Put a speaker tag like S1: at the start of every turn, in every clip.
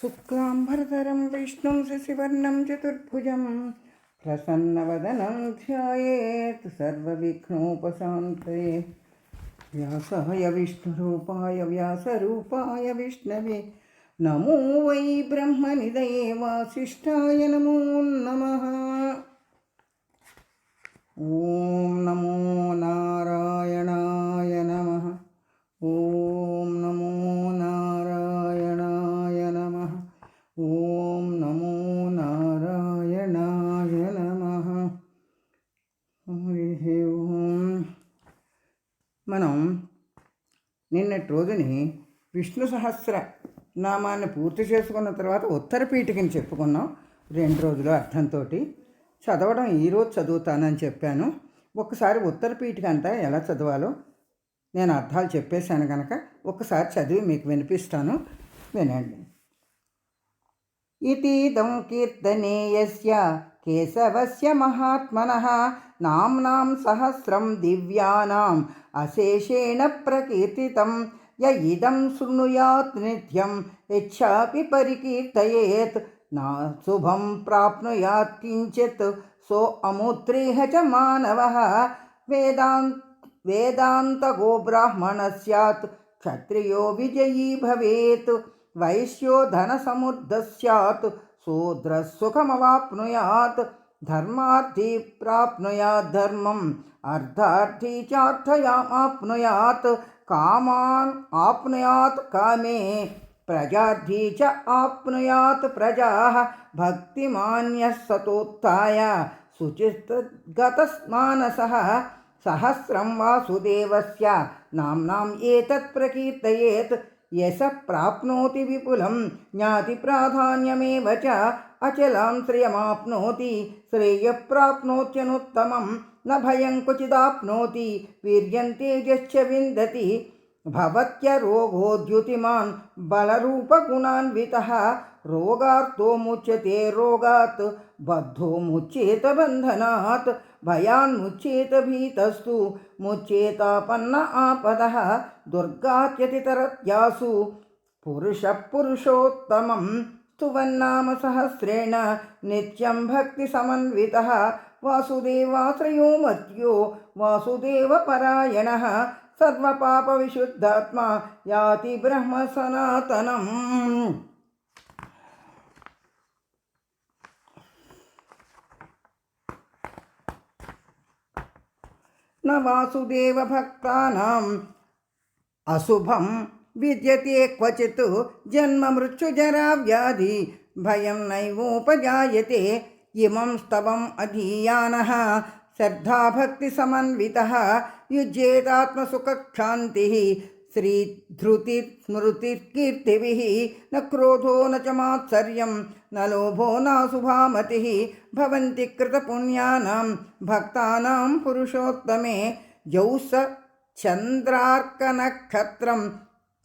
S1: शुक्लाम्बरधरं विष्णुं शशिवर्णं चतुर्भुजं प्रसन्नवदनं ध्यायेत् सर्वविघ्नोपशान्तये। व्यासाय विष्णुरूपाय, व्यासरूपाय विष्णवे। नमो वै ब्रह्मनिधये वासिष्ठाय नमो नमः। ॐ నిన్నటి రోజుని విష్ణు సహస్ర నామాన్ని పూర్తి చేసుకున్న తర్వాత ఉత్తర పీఠికని చెప్పుకున్నాం. రెండు రోజులు అర్థంతో చదవడం ఈరోజు చదువుతానని చెప్పాను. ఒకసారి ఉత్తర పీఠిక అంతా ఎలా చదవాలో నేను అర్థాలు చెప్పేశాను కనుక ఒకసారి చదివి మీకు వినిపిస్తాను. వినండి. ఇతీదం కీర్తనేయస్య केशवस्य महात्मनः नाम्नां सहस्रं दिव्यानाम् अशेषेण प्रकीर्तितं य इदं शृणुयात् नित्यं यच्छापि परिकीर्तयेत्। न शुभं प्राप्नुयात् किञ्चित् सो अमुत्रेह च मानवः। वेदान्तगोब्राह्मणः स्यात् क्षत्रियो विजयी भवेत्। वैश्यो धनसमुद्धः स्यात्। शूद्रसुखमवाप्नुयात् धर्मार्थी प्राप्नुयात् धर्मम् अर्धार्थी चार्थयामाप्नुयात् कामान् आप्नुयात् कामे प्रजार्थी च आप्नुयात् प्रजाः भक्तिमान्यः सतोत्थाय शुचिस्तद्गतस्मानसः सहस्रं वासुदेवस्य नाम्नाम् एतत् प्रकीर्तयेत् यशः प्राप्नोति ज्ञाति ज्ञातिप्राधान्यमेव च अचलां श्रियमाप्नोति श्रेयः प्राप्नोत्यनुत्तमं न भयं क्वचिदाप्नोति, वीर्यं तेजश्च विन्दति, भवत्यरोगोद्युतिमान् बलरूपगुणान्वितः रोगार्तो मुच्यते रोगात्, बद्धो मुच्येत बन्धनात् బంధనాత్ భయాన్ముచ్యేత భీతస్తు ముచ్యేతాపన్న ఆపదः దుర్గాత్యతితరత్యాసు పురుష పురుషోత్తమం స్తువన్నామ సహస్రేణ నిత్యం భక్తి సమన్విత వాసుదేవాశ్రయో మత్యో न वासुदेवभक्तानाम् अशुभं विद्यते क्वचित् जन्ममृत्युजराव्याधि भयं नैवोपजायते। इमं स्तवम् अधीयानः श्रद्धाभक्तिसमन्वितः युज्येतात्मसुखक्षान्तिः श्रीधृतिस्मृतिर्कीर्तिभिः न क्रोधो न च मात्सर्यं, न लोभो नाशुभामतिः भवन्ति कृतपुण्यानां भक्तानां पुरुषोत्तमे। जौस चन्द्रार्कनक्षत्रं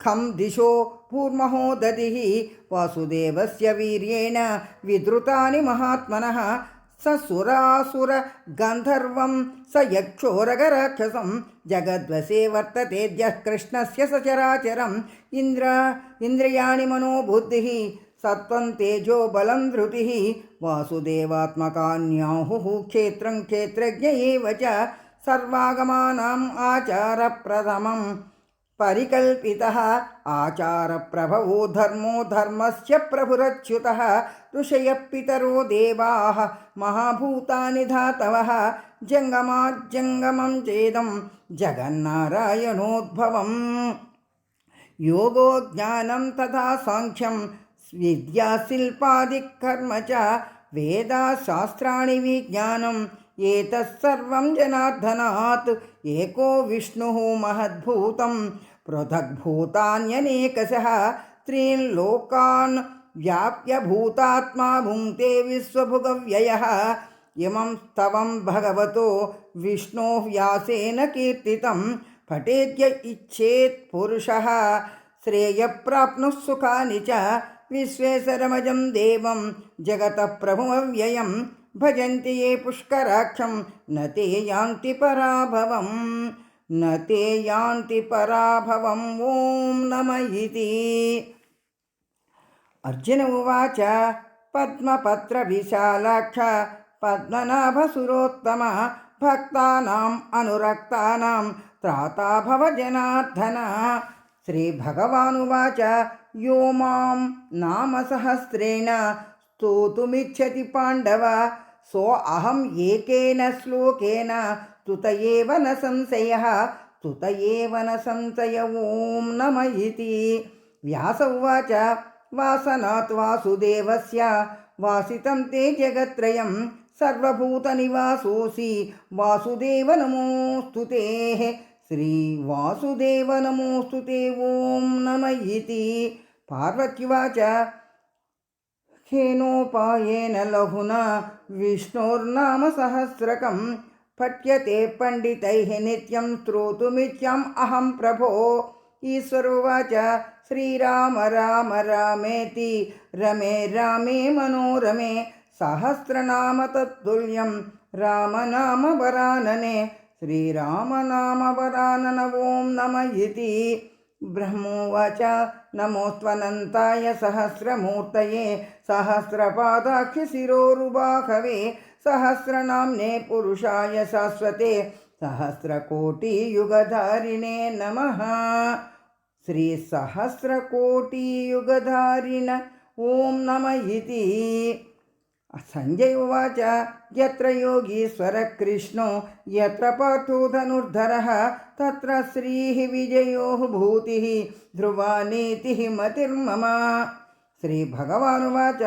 S1: खं दिशो भूर्महो दधिः वासुदेवस्य वीर्येण विद्रुतानि महात्मनः। स सुरासुरगन्धर्वं स यक्षोरगराक्षसं जगद्वशे वर्ततेद्यः कृष्णस्य सचराचरम् इन्द्र इन्द्रियाणि मनोबुद्धिः सत्त्वं तेजो बलं धृतिः वासुदेवात्मकान्याहुः क्षेत्रं क्षेत्रज्ञ एव च सर्वागमानाम् आचारप्रथमम् परिकल्पितः आचारप्रभवो धर्मो धर्मस्य प्रभुरच्युतः ऋषयः पितरो देवाः महाभूतानि धातवः जङ्गमाज्जङ्गमं चेदं जगन्नारायणोद्भवम् योगो ज्ञानं तथा साङ्ख्यं विद्याशिल्पादिकर्म च वेदाशास्त्राणि विज्ञानम् एतः सर्वं जनार्दनात् एको विष्णुः महद्भूतं पृथग्भूतान्यनेकशः त्रीन् लोकान् व्याप्य भूतात्मा भुङ्क्ते विश्वभुगव्ययः। इमं स्तवं भगवतो विष्णोः व्यासेन कीर्तितं, पठेद्य इच्छेत् पुरुषः। श्रेयप्राप्नुः सुखानि च विश्वेश्वरमजं देवं जगतः भजन्ति ये पुष्कराक्षं, न ते यान्ति पराभवं। न ते यान्ति पराभवम् ॐ नम इति। అర్జున ఉవాచ పద్మపత్ర విశాలాక్ష పద్మనాభసురోత్తమ భక్తానాం అనురక్తానాం త్రాతా భవ జనార్దన శ్రీభగవానువాచ యో మాం నామ సహస్రేణ స్తోతుమిచ్చతి పాండవ. సో అహం ఏకేన శ్లోకేన స్తుత ఏవ న సంశయ స్తుత ఏవ న సంశయ ఓం నమ ఇతి. వ్యాస ఉవాచ వాసనాత్ వాసుదేవస్య వాసితం తే జగత్రయం సర్వభూతనివాసోసి వాసుదేవ నమోస్తు శ్రీ వాసుదేవ నమోస్తు ఓం నమ ఇది పార్వత్యువాచ హేనోపాయన లఘున విష్ణోర్నామ సహస్రకం పఠ్యతే పండితై నిత్యం శ్రోతుమిత్యం అహం ప్రభో ఈశ్వరువాచ प्रभो ईश्वरोवाच श्रीराम राम रामेति रमे रामे मनोरमे सहस्रनाम तत्तुल्यं रामनाम वरानने श्रीरामनामवरानन ॐ नम इति ब्रह्मोवाच नमोऽस्त्वनन्ताय सहस्रमूर्तये सहस्रपादाख्यशिरोरुबाहवे सहस्रनाम्ने पुरुषाय शाश्वते सहस्रकोटियुगधारिणे नमः श्रीसहस्रकोटियुगधारिण ॐ नम इति। सञ्जय उवाच यत्र योगीश्वरः कृष्णो यत्र पार्थो धनुर्धरः तत्र श्रीः विजयोः भूतिः ध्रुवा नीतिः मतिर्मम। श्रीभगवानुवाच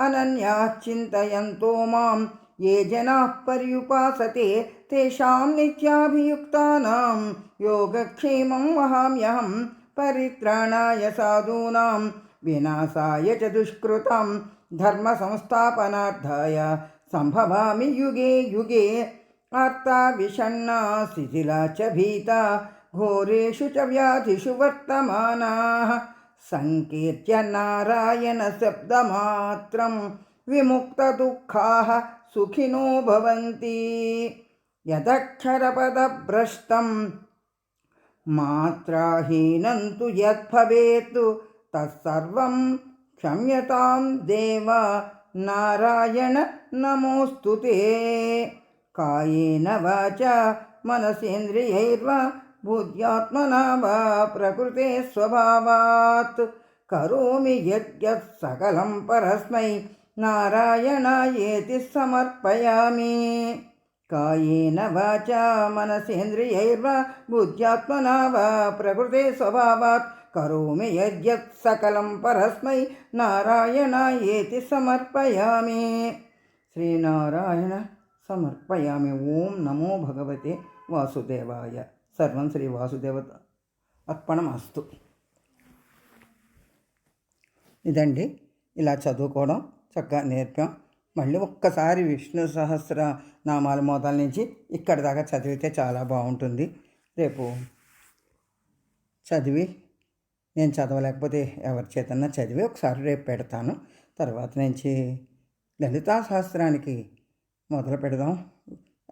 S1: अनन्याः चिन्तयन्तो मां ये जनाः पर्युपासते तेषां नित्याभियुक्तानां योगक्षेमं वहाम्यहं పరిత్రాణాయ సాధూనాం వినాశాయ చ దుష్కృతం ధర్మ సంస్థాపనార్థాయ సంభవామి యుగే యుగే. ఆర్తా విషణ్ణా శిథిలా చ భీత ఘోరేషు చ వ్యాధిషు వర్తమానా. సంకీర్త్య నారాయణ శబ్దమాత్రం విముక్తదుఃఖా సుఖినో భవంతి. యదక్షరపదభ్రష్టం మాత్రాహీనంతు యద్భవేతు తత్సర్వం క్షమ్యతాం దేవ నారాయణ నమోస్తు కాయేన వాచ మనసేంద్రియైర్వ బుద్ధ్యాత్మనా వా ప్రకృతే స్వభావాత్. కరోమి యద్యత్ సకలం పరస్మై నారాయణాయేతి సమర్పయామి. కాయేన వాచ మనసేంద్రియైర్వ బుద్ధ్యాత్మనా వా ప్రకృతే స్వభావాత్ కరోమి యజ్ఞత్ సకలం పరస్మై నారాయణ ఏతి సమర్పయామి శ్రీనారాయణ సమర్పయామి ఓం నమో భగవతే వాసుదేవాయ సర్వం శ్రీ వాసుదేవత అర్పణమస్తు ఇదండి ఇలా చదువుకోవడం చక్కగా నేర్పాం. మళ్ళీ ఒక్కసారి విష్ణు సహస్ర నామాల మోతాల నుంచి ఇక్కడి దాకా చదివితే చాలా బాగుంటుంది. రేపు చదివి నేను చదవలేకపోతే ఎవరి చేతన్నా చదివి ఒకసారి రేపు పెడతాను. తర్వాత నుంచి లలితా సహస్రానికి మొదలు పెడదాం.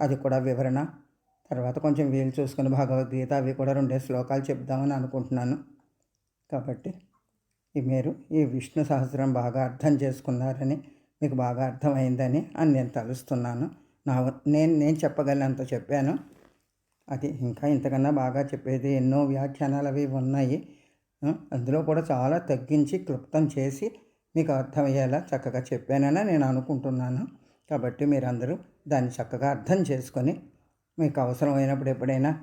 S1: అది కూడా వివరణ. తర్వాత కొంచెం వీలు చూసుకుని భగవద్గీత అవి కూడా రెండే శ్లోకాలు చెప్దామని అనుకుంటున్నాను. కాబట్టి మీరు ఈ విష్ణు సహస్రం బాగా అర్థం చేసుకున్నారని మీకు బాగా అర్థమైందని అని నేను తలుస్తున్నాను. నా నేను నేను చెప్పగలినంత చెప్పాను. అది ఇంకా ఇంతకన్నా బాగా చెప్పేది ఎన్నో వ్యాఖ్యానాలు అవి ఉన్నాయి. అందులో కూడా చాలా తగ్గించి క్లుప్తం చేసి మీకు అర్థమయ్యేలా చక్కగా చెప్పానని నేను అనుకుంటున్నాను. కాబట్టి మీరందరూ దాన్ని చక్కగా అర్థం చేసుకొని మీకు అవసరమైనప్పుడు ఎప్పుడైనా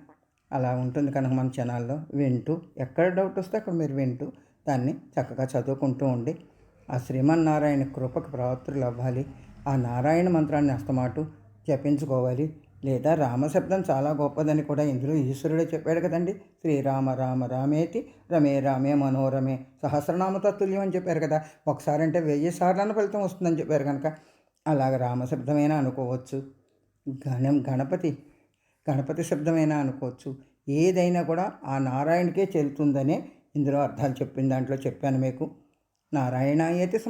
S1: అలా ఉంటుంది కనుక మన ఛానల్లో వింటూ ఎక్కడ డౌట్ వస్తే అక్కడ మీరు వింటూ దాన్ని చక్కగా చదువుకుంటూ ఉండి ఆ శ్రీమన్నారాయణ కృపకు ప్రవర్తులు అవ్వాలి. ఆ నారాయణ మంత్రాన్ని అస్తమాటు జపించుకోవాలి. లేదా రామశబ్దం చాలా గొప్పదని కూడా ఇందులో ఈశ్వరుడే చెప్పాడు కదండి. శ్రీరామ రామ రామేతి రమే రామే మనోరమే సహస్రనామ తత్తుల్యం అని చెప్పారు కదా. ఒకసారి అంటే వెయ్యి సార్లను ఫలితం వస్తుందని చెప్పారు కనుక. అలాగ రామశబ్దమైనా అనుకోవచ్చు. గణం గణపతి గణపతి శబ్దమైనా అనుకోవచ్చు. ఏదైనా కూడా ఆ నారాయణకే చెల్లుతుందనే ఇందులో అర్థాలు చెప్పిన దాంట్లో చెప్పాను మీకు. నారాయణ అయితే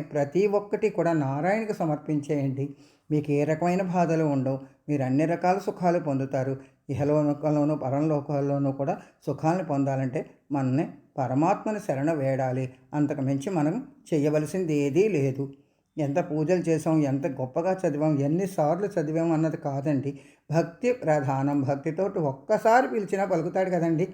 S1: ప్రతి ఒక్కటి కూడా నారాయణకు సమర్పించేయండి. మీకు ఏ రకమైన బాధలు ఉండవు. మీరు అన్ని రకాల సుఖాలు పొందుతారు. ఇహలోకంలోనూ పరంలోకాల్లోనూ కూడా సుఖాలను పొందాలంటే మనని పరమాత్మని శరణ వేడాలి. అంతకు మించి మనం చేయవలసింది ఏదీ లేదు. ఎంత పూజలు చేసాం ఎంత గొప్పగా చదివాం ఎన్నిసార్లు చదివాం అన్నది కాదండి. భక్తి ప్రధానం. భక్తితోటి ఒక్కసారి పిలిచినా పలుకుతాడు కదండి.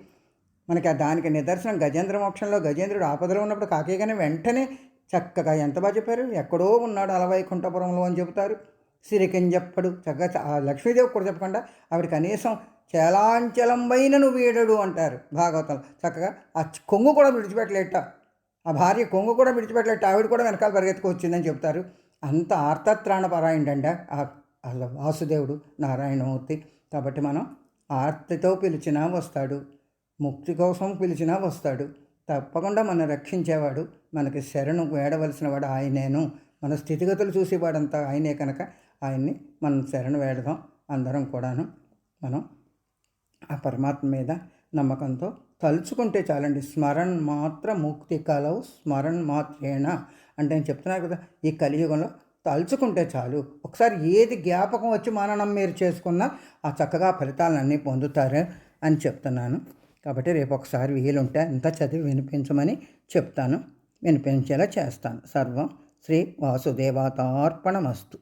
S1: మనకి ఆ దానికి నిదర్శనం గజేంద్ర మోక్షంలో గజేంద్రుడు ఆపదలో ఉన్నప్పుడు కాకేగానే వెంటనే చక్కగా ఎంత బాగా చెప్పారు? ఎక్కడో ఉన్నాడు అలవైకుంఠపురంలో అని చెబుతారు. సిరికింజప్పడు చక్కగా ఆ లక్ష్మీదేవి కూడా చెప్పకుండా ఆవిడ కనీసం చలాంచలంబైనను నువ్వు వీడడు అంటారు భాగవతం చక్కగా ఆ కొంగు కూడా విడిచిపెట్టలేట. ఆ భార్య కొంగు కూడా విడిచిపెట్టలేట. ఆవిడ కూడా వెనకాల పరిగెత్తుకొచ్చిందని చెప్తారు అంత ఆర్తత్రాణ పరాయణండ ఆ వాసుదేవుడు నారాయణమూర్తి. కాబట్టి మనం ఆర్తితో పిలిచినా వస్తాడు. ముక్తి కోసం పిలిచినా వస్తాడు. తప్పకుండా మనం రక్షించేవాడు మనకి శరణు వేడవలసిన వాడు ఆయనేను. మన స్థితిగతులు చూసేవాడంతా ఆయనే కనుక ఆయన్ని మనం శరణు వేడదాం అందరం కూడాను. మనం ఆ పరమాత్మ మీద నమ్మకంతో తలుచుకుంటే చాలండి. స్మరణ్ మాత్ర ముక్తి కలవు స్మరణ్ మాత్రేణ అంటే నేను చెప్తున్నాను కదా ఈ కలియుగంలో తలుచుకుంటే చాలు. ఒకసారి ఏది జ్ఞాపకం వచ్చి మననం మీరు చేసుకున్నా ఆ చక్కగా ఫలితాలన్నీ పొందుతారు అని చెప్తున్నాను. కాబట్టి రేపు ఒకసారి వీలుంటే అంతా చదివి వినిపించమని చెప్తాను. వినిపించేలా చేస్తాను. సర్వం శ్రీ వాసుదేవాతార్పణమస్తు.